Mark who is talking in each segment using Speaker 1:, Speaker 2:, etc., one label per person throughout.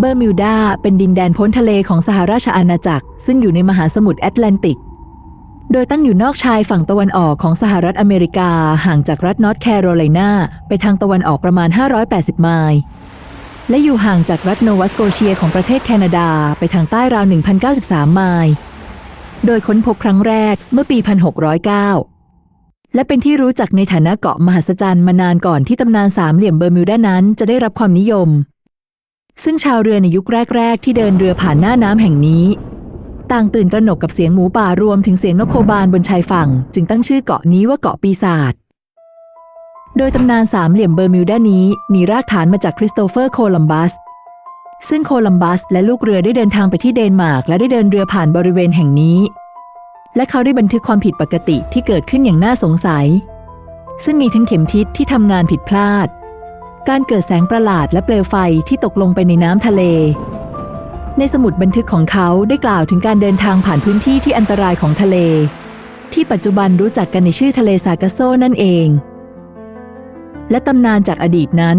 Speaker 1: เบอร์มิวดาเป็นดินแดนพ้นทะเลของสหราชอาณาจักร ซึ่งอยู่ในมหาสมุทรแอตแลนติก โดยตั้งอยู่นอกชายฝั่งตะวันออกของสหรัฐอเมริกา ห่างจากรัฐนอร์ทแคโรไลนาไปทางตะวันออกประมาณ 580 ไมล์ และอยู่ห่างจากรัฐโนวาสโกเชียของประเทศแคนาดาไปทางใต้ราว 1,093 ไมล์ โดยค้นพบครั้งแรกเมื่อปี 1609และเป็นที่รู้จักในฐานะเกาะมหัศจรรย์มานานก่อนที่ตำนานสามเหลี่ยมเบอร์มิวดานั้นจะได้รับความนิยม ซึ่งชาวเรือในยุคแรก ๆ ที่เดินเรือผ่านหน้าน้ำแห่งนี้ ต่างตื่นตระหนกกับเสียงหมูป่ารวมถึงเสียงนกโคบานบนชายฝั่ง จึงตั้งชื่อเกาะนี้ว่าเกาะปีศาจโดยตำนานสามเหลี่ยมเบอร์มิวดานี้มีรากฐานมาจากคริสโตเฟอร์โคลัมบัสซึ่งโคลัมบัสและลูกเรือได้เดินทางไปที่เดนมาร์กและได้เดินเรือผ่านบริเวณแห่งนี้ และเขาได้บันทึกความผิดปกติที่เกิดขึ้นอย่างน่าสงสัย ซึ่งมีทั้งเข็มทิศที่ทำงานผิดพลาด การเกิดแสงประหลาดและเปลวไฟที่ตกลงไปในน้ำทะเล ในสมุดบันทึกของเขาได้กล่าวถึงการเดินทางผ่านพื้นที่ที่อันตรายของทะเล ที่ปัจจุบันรู้จักกันในชื่อทะเลซากาโซนั่นเอง และตำนานจากอดีตนั้น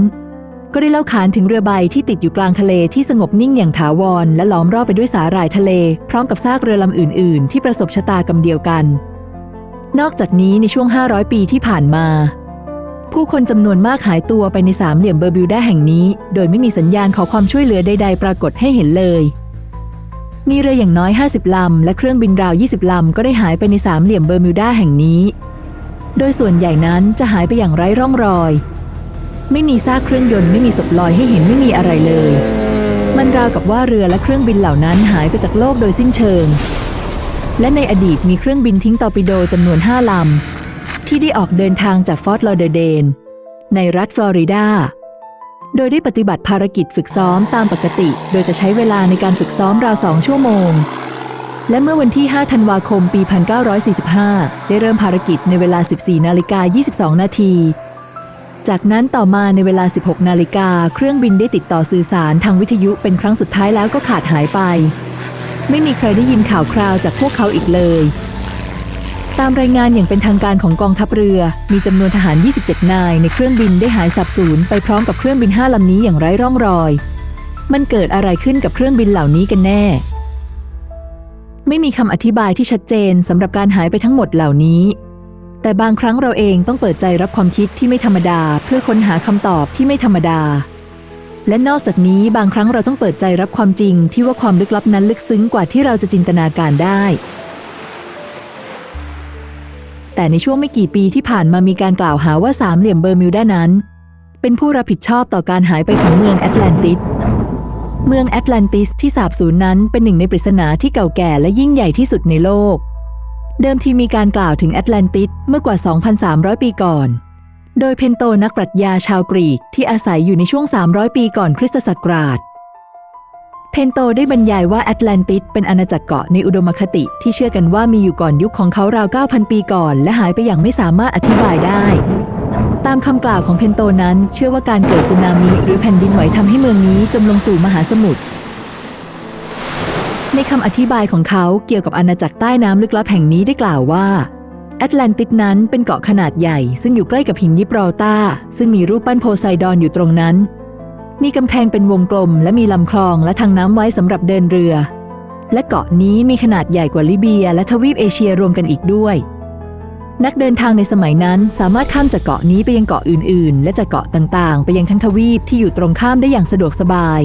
Speaker 1: ก็ได้เล่าขานถึงเรือใบที่ติดอยู่กลางทะเลที่สงบนิ่งอย่างถาวร และล้อมรอบไปด้วยสาหร่ายทะเล พร้อมกับซากเรือลำอื่น ๆ ที่ประสบชะตากรรมเดียวกัน นอกจากนี้ในช่วง 500 ปีที่ผ่านมา ผู้คนจำนวนมากหายตัวไปในสามเหลี่ยมเบอร์บิวด้าแห่งนี้ โดยไม่มีสัญญาณขอความช่วยเหลือใด ๆ ปรากฏให้เห็นเลย มีเรืออย่างน้อย 50 ลำ และเครื่องบินราว 20 ลำ ก็ได้หายไปในสามเหลี่ยมเบอร์มิวด้าแห่งนี้ โดยส่วนใหญ่นั้นจะหายไปอย่างไร้ร่องรอย ไม่มีซากเครื่องยนต์ไม่มีศพลอยให้เห็นไม่มีอะไรเลย มันราวกับว่าเรือและเครื่องบินเหล่านั้นหายไปจากโลกโดยสิ้นเชิง และในอดีตมีเครื่องบินทิ้งตอร์ปิโดจำนวน5ลำ ที่ได้ออกเดินทางจากฟอร์ตลอเดเดน ในรัฐฟลอริดา โดยได้ปฏิบัติภารกิจฝึกซ้อมตามปกติ โดยจะใช้เวลาในการฝึกซ้อมราวสองชั่วโมง และเมื่อวันที่ 5 ธันวาคม ปี 1945 ได้เริ่มภารกิจในเวลา 14 นาฬิกา 22 นาที จากนั้นต่อมาในเวลา 16 นาฬิกา เครื่องบินได้ติดต่อสื่อสารทางวิทยุเป็นครั้งสุดท้ายแล้วก็ขาดหายไป ไม่มีใครได้ยินข่าวคราวจากพวกเขาอีกเลย ตามรายงานอย่างเป็นทางการของกองทัพเรือ มีจำนวนทหาร 27 นายในเครื่องบินได้หายสับสูญไปพร้อมกับเครื่องบิน 5 ลำนี้อย่างไร้ร่องรอย มันเกิดอะไรขึ้นกับเครื่องบินเหล่านี้กันแน่ ไม่มีคำอธิบายที่ชัดเจนสำหรับการหายไปทั้งหมดเหล่านี้ แต่บางครั้งเราเองต้องเปิดใจรับความคิดที่ไม่ธรรมดา เพื่อค้นหาคำตอบที่ไม่ธรรมดา และนอกจากนี้บางครั้งเราต้องเปิดใจรับความจริงที่ว่าความลึกลับนั้นลึกซึ้งกว่าที่เราจะจินตนาการได้ แต่ในช่วงไม่กี่ปีที่ผ่านมามีการกล่าวหาว่าสามเหลี่ยมเบอร์มิวด้านั้น เป็นผู้รับผิดชอบต่อการหายไปของเมืองแอตแลนติส เมืองแอตแลนติสที่สาบสูญนั้นเป็นหนึ่งในปริศนาที่เก่าแก่และยิ่งใหญ่ที่สุดในโลก เดิมทีมีการกล่าวถึงแอตแลนติสเมื่อกว่า 2,300 ปีก่อน โดยเพนโตนักปรัชญาชาวกรีกที่อาศัยอยู่ในช่วง 300 ปีก่อนคริสตศักราช เพนโตได้บรรยายว่าแอตแลนติสเป็นอาณาจักรเกาะในอุดมคติที่เชื่อกันว่ามีอยู่ก่อนยุคของเขาราว 9,000 ปีก่อน และหายไปอย่างไม่สามารถอธิบายได้ ตามคำกล่าวของเพนโตนั้น เชื่อว่าการเกิดสึนามิหรือแผ่นดินไหวทำให้เมืองนี้จมลงสู่มหาสมุทรในคำอธิบายของเขาเกี่ยวกับอาณาจักรใต้น้ำลึกลับแห่งนี้ได้กล่าวว่าแอตแลนติสนั้นเป็นเกาะขนาดใหญ่ ซึ่งอยู่ใกล้กับหินยิบรอลตาซึ่งมีรูปปั้นโพไซดอนอยู่ตรงนั้น มีกำแพงเป็นวงกลม และมีลำคลองและทางน้ำไว้สำหรับเดินเรือ และเกาะนี้มีขนาดใหญ่กว่าลิเบีย และทวีปเอเชียรวมกันอีกด้วย นักเดินทางในสมัยนั้นสามารถข้ามจากเกาะนี้ไปยังเกาะอื่น ๆ และจากเกาะต่างๆ ไปยังทั้งทวีปที่อยู่ตรงข้ามได้อย่างสะดวกสบาย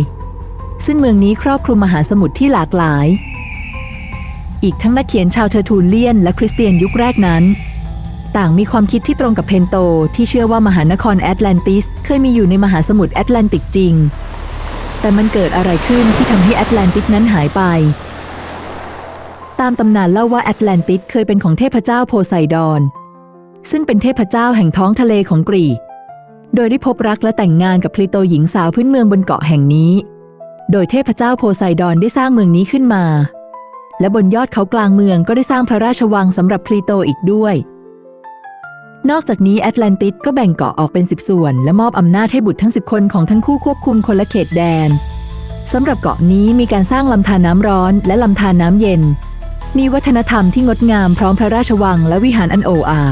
Speaker 1: ซึ่งเมืองนี้ครอบคลุมมหาสมุทรที่หลากหลาย อีกทั้งนักเขียนชาวเทอร์ทูเลียน และคริสเตียนยุคแรกนั้น ต่างมีความคิดที่ตรงกับเพนโต ที่เชื่อว่ามหานครแอตแลนติส เคยมีอยู่ในมหาสมุทรแอตแลนติกจริง แต่มันเกิดอะไรขึ้นที่ทำให้แอตแลนติสนั้นหายไป ตามตำนานเล่าว่าแอตแลนติสเคยเป็นของเทพเจ้าโพไซดอน ซึ่งเป็นเทพเจ้าแห่งท้องทะเลของกรีกโดยได้พบรักและแต่งงานกับพลีโตหญิงสาวพื้นเมืองบนเกาะแห่งนี้ โดยเทพเจ้าโพไซดอนได้สร้างเมืองนี้ขึ้นมา และบนยอดเขากลางเมืองก็ได้สร้างพระราชวังสำหรับพลีโตอีกด้วย นอกจากนี้แอตแลนติสก็แบ่งเกาะออกเป็น 10 ส่วน และมอบอำนาจให้บุตรทั้ง 10 คนของทั้งคู่ควบคุมคนละเขตแดนสำหรับเกาะนี้มีการสร้างลำธารน้ำร้อนและลำธารน้ำเย็น มีวัฒนธรรมที่งดงามพร้อมพระราชวังและวิหารอันโออา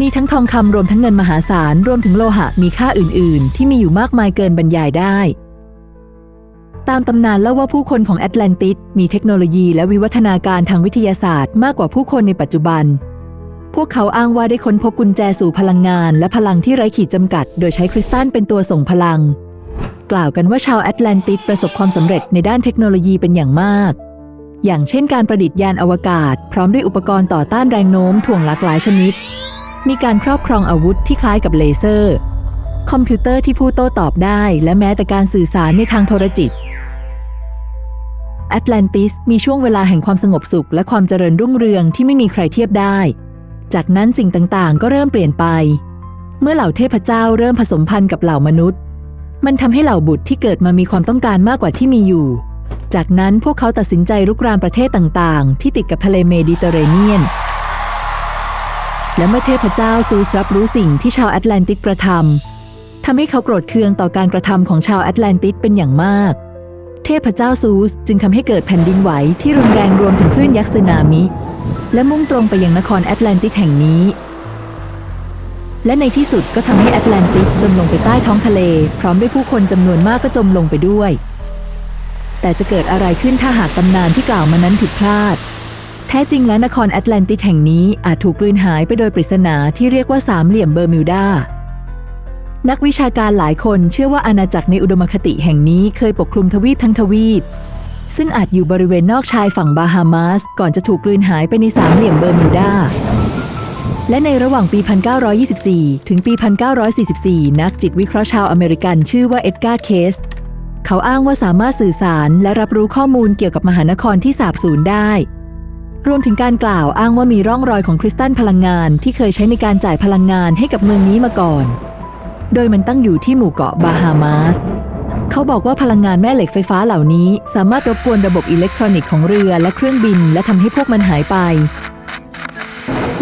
Speaker 1: มีทั้งทองคำรวมทั้งเงินมหาศาลรวมถึงโลหะมีค่าอื่น ๆ ที่มีอยู่มากมายเกินบรรยายได้ ตามตำนานเล่าว่าผู้คนของแอตแลนติสมีเทคโนโลยีและวิวัฒนาการทางวิทยาศาสตร์ มากกว่าผู้คนในปัจจุบัน วกเขาอ้างว่าได้ค้นพบกุญแจสู่พลังงาน และพลังที่ไร้ขีดจำกัด โดยใช้คริสตัลเป็นตัวส่งพลัง กล่าวกันว่าชาวแอตแลนติสประสบความสำเร็จในด้านเทคโนโลยีเป็นอย่างมาก อย่างเช่นการประดิษฐ์ยานอวกาศ พร้อมด้วยอุปกรณ์ต่อต้านแรงโน้มถ่วงหลากหลายชนิด มีการครอบครองอาวุธที่คล้ายกับเลเซอร์ คอมพิวเตอร์ที่พูดโต้ตอบได้ และแม้แต่การสื่อสารในทางโทรจิตแอตแลนติสมีช่วงเวลาแห่งความสงบสุขและความเจริญรุ่งเรืองที่ไม่มีใครเทียบได้ จากนั้นสิ่งต่างๆ ก็เริ่มเปลี่ยนไป เมื่อเหล่าเทพเจ้าเริ่มผสมพันธุ์กับเหล่ามนุษย์ มันทำให้เหล่าบุตรที่เกิดมามีความต้องการมากกว่าที่มีอยู่ จากนั้นพวกเขาตัดสินใจรุกรานประเทศต่างๆ ที่ติดกับทะเลเมดิเตอร์เรเนียน และเมื่อเทพเจ้าซูสรับรู้สิ่งที่ชาวแอตแลนติสกระทำทำให้เขาโกรธเคืองต่อการกระทำของชาวแอตแลนติสเป็นอย่างมาก เทพเจ้าซูสจึงทำให้เกิดแผ่นดินไหวที่รุนแรงรวมถึงคลื่นยักษ์สึนามิ และมุ่งตรงไปยังนครแอตแลนติสแห่งนี้ และในที่สุดก็ทำให้แอตแลนติสจมลงไปใต้ท้องทะเล พร้อมด้วยผู้คนจำนวนมากก็จมลงไปด้วย แต่จะเกิดอะไรขึ้นถ้าหากตำนานที่กล่าวมานั้นผิดพลาด แท้จริงแล้วนครแอตแลนติสแห่งนี้อาจถูกกลืนหายไปโดยปริศนาที่เรียกว่าสามเหลี่ยมเบอร์มิวดานักวิชาการหลายคนเชื่อว่าอาณาจักรในอุดมคติแห่งนี้เคยปกคลุมทวีปทั้งทวีป ซึ่งอาจอยู่บริเวณนอกชายฝั่งบาฮามาส ก่อนจะถูกกลืนหายไปในสามเหลี่ยมเบอร์มิวดาและในระหว่างปี 1924 ถึงปี 1944 นักจิตวิเคราะห์ชาวอเมริกันชื่อว่าเอ็ดการ์ เคส เขาอ้างว่าสามารถสื่อสารและรับรู้ข้อมูลเกี่ยวกับมหานครที่สาบสูญได้ รวมถึงการกล่าวอ้างว่ามีร่องรอยของคริสตัลพลังงานที่เคยใช้ในการจ่ายพลังงานให้กับเมืองนี้มาก่อน โดยมันตั้งอยู่ที่หมู่เกาะบาฮามาส เขาบอกว่าพลังงานแม่เหล็กไฟฟ้าเหล่านี้ สามารถรบกวนระบบอิเล็กทรอนิกส์ของเรือและเครื่องบิน และทำให้พวกมันหายไป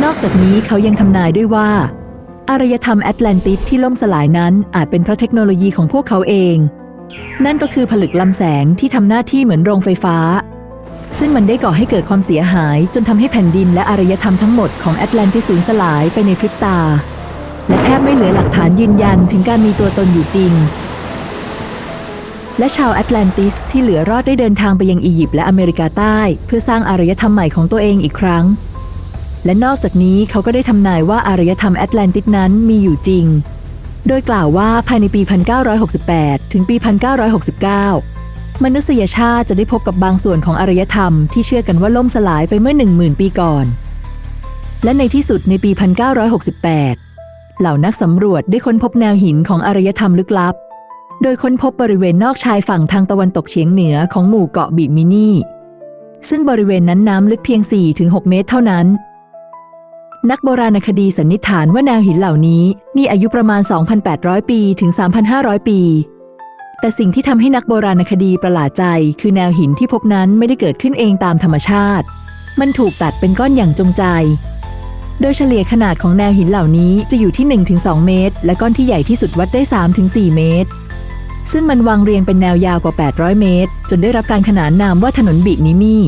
Speaker 1: นอกจากนี้เขายังทำนายด้วยว่า อารยธรรมแอตแลนติสที่ล่มสลายนั้นอาจเป็นเพราะเทคโนโลยีของพวกเขาเอง นั่นก็คือผลึกลำแสงที่ทำหน้าที่เหมือนโรงไฟฟ้า ซึ่งมันได้ก่อให้เกิดความเสียหายจนทำให้แผ่นดินและอารยธรรมทั้งหมดของแอตแลนติสสูญสลายไปในพริบตา และแทบไม่เหลือหลักฐานยืนยันถึงการมีตัวตนอยู่จริง และชาวแอตแลนติสที่เหลือรอดได้เดินทางไปยังอียิปต์และอเมริกาใต้ เพื่อสร้างอารยธรรมใหม่ของตัวเองอีกครั้ง และนอกจากนี้เขาก็ได้ทำนายว่าอารยธรรมแอตแลนติสนั้นมีอยู่จริง โดยกล่าวว่าภายในปี 1968 ถึงปี 1969 มนุษยชาติจะได้พบกับบางส่วนของอารยธรรมที่เชื่อกันว่าล่มสลายไปเมื่อ 10,000 ปีก่อน และในที่สุดในปี 1968 เหล่านักสำรวจได้ค้นพบแนวหินของอารยธรรมลึกลับ โดยค้นพบบริเวณนอกชายฝั่งทางตะวันตกเฉียงเหนือของหมู่เกาะบิมินีซึ่งบริเวณนั้นน้ำลึกเพียง 4-6 เมตรเท่านั้น นักโบราณคดีสันนิษฐานว่าแนวหินเหล่านี้มีอายุประมาณ 2,800 ปีถึง 3,500 ปี แต่สิ่งที่ทำให้นักโบราณคดีประหลาดใจ คือแนวหินที่พบนั้นไม่ได้เกิดขึ้นเองตามธรรมชาติ มันถูกตัดเป็นก้อนอย่างจงใจ โดยเฉลี่ยขนาดของแนวหินเหล่านี้จะอยู่ที่ 1-2 เมตร และก้อนที่ใหญ่ที่สุดวัดได้ 3-4 เมตร ซึ่งมันวางเรียงเป็นแนวยาวกว่า 800 เมตร จนได้รับการขนานนามว่าถนนบิมิมี่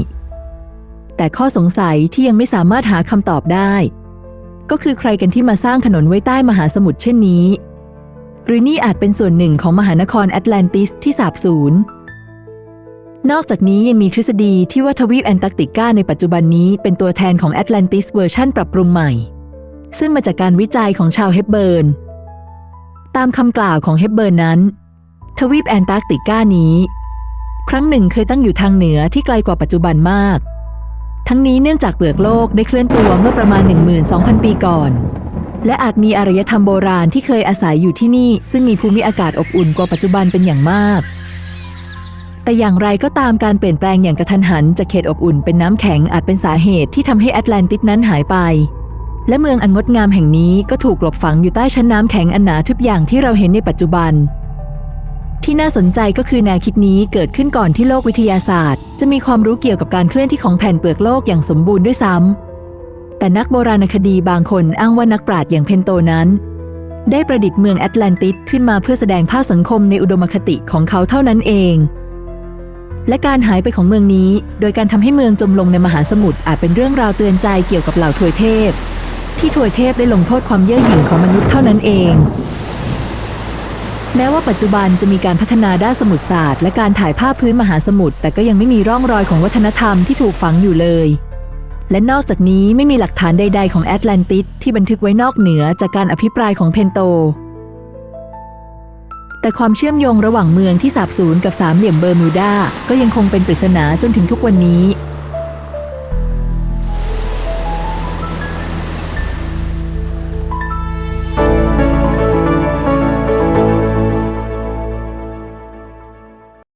Speaker 1: แต่ข้อสงสัยที่ยังไม่สามารถหาคำตอบได้ ก็คือใครกันที่มาสร้างถนนไว้ใต้มหาสมุทรเช่นนี้ หรือนี่อาจเป็นส่วนหนึ่งของมหานครแอตแลนติสที่สาบสูญนอกจากนี้ยังมีทฤษฎีที่ว่าทวีปแอนตาร์กติกาในปัจจุบันนี้เป็นตัวแทนของแอตแลนติสเวอร์ชันปรับปรุงใหม่ ซึ่งมาจากการวิจัยของชาวเฮปเบิร์น ตามคำกล่าวของเฮปเบิร์นนั้น ทวีปแอนตาร์กติกานี้ ครั้งหนึ่งเคยตั้งอยู่ทางเหนือที่ไกลกว่าปัจจุบันมาก ทั้งนี้เนื่องจากเปลือกโลกได้เคลื่อนตัวเมื่อประมาณ 12,000 ปีก่อน และอาจมีอารยธรรมโบราณที่เคยอาศัยอยู่ที่นี่ซึ่งมีภูมิอากาศอบอุ่นกว่าปัจจุบันเป็นอย่างมาก แต่อย่างไรก็ตามการเปลี่ยนแปลงอย่างกระทันหันจากเขตอบอุ่นเป็นน้ำแข็งอาจเป็นสาเหตุที่ทำให้แอตแลนติสนั้นหายไปและเมืองอันงดงามแห่งนี้ก็ถูกกลบฝังอยู่ใต้ชั้นน้ำแข็งอันหนาทึบอย่างที่เราเห็นในปัจจุบัน ที่น่าสนใจก็คือแนวคิดนี้เกิดขึ้นก่อนที่โลกวิทยาศาสตร์ จะมีความรู้เกี่ยวกับการเคลื่อนที่ของแผ่นเปลือกโลกอย่างสมบูรณ์ด้วยซ้ำแต่นักโบราณคดีบางคนอ้างว่านักปราชญ์อย่างเพนโตนั้น ได้ประดิษฐ์เมืองแอตแลนติสขึ้นมาเพื่อแสดงภาพสังคมในอุดมคติของเขาเท่านั้นเอง และการหายไปของเมืองนี้ โดยการทำให้เมืองจมลงในมหาสมุทรอาจเป็นเรื่องราวเตือนใจเกี่ยวกับเหล่าทวยเทพ ที่ทวยเทพได้ลงโทษความเย่อหยิ่งของมนุษย์เท่านั้นเอง แม้ว่าปัจจุบันจะมีการพัฒนาด้านสมุทรศาสตร์และการถ่ายภาพพื้นมหาสมุทรแต่ก็ยังไม่มีร่องรอยของวัฒนธรรมที่ถูกฝังอยู่เลย และนอกจากนี้ไม่มีหลักฐานใด ๆ ของแอตแลนติสที่บันทึกไว้นอกเหนือจากการอภิปรายของเพนโต แต่ความเชื่อมโยงระหว่างเมืองที่สาบสูญกับสามเหลี่ยมเบอร์มิวดาก็ยังคงเป็นปริศนาจนถึงทุกวันนี้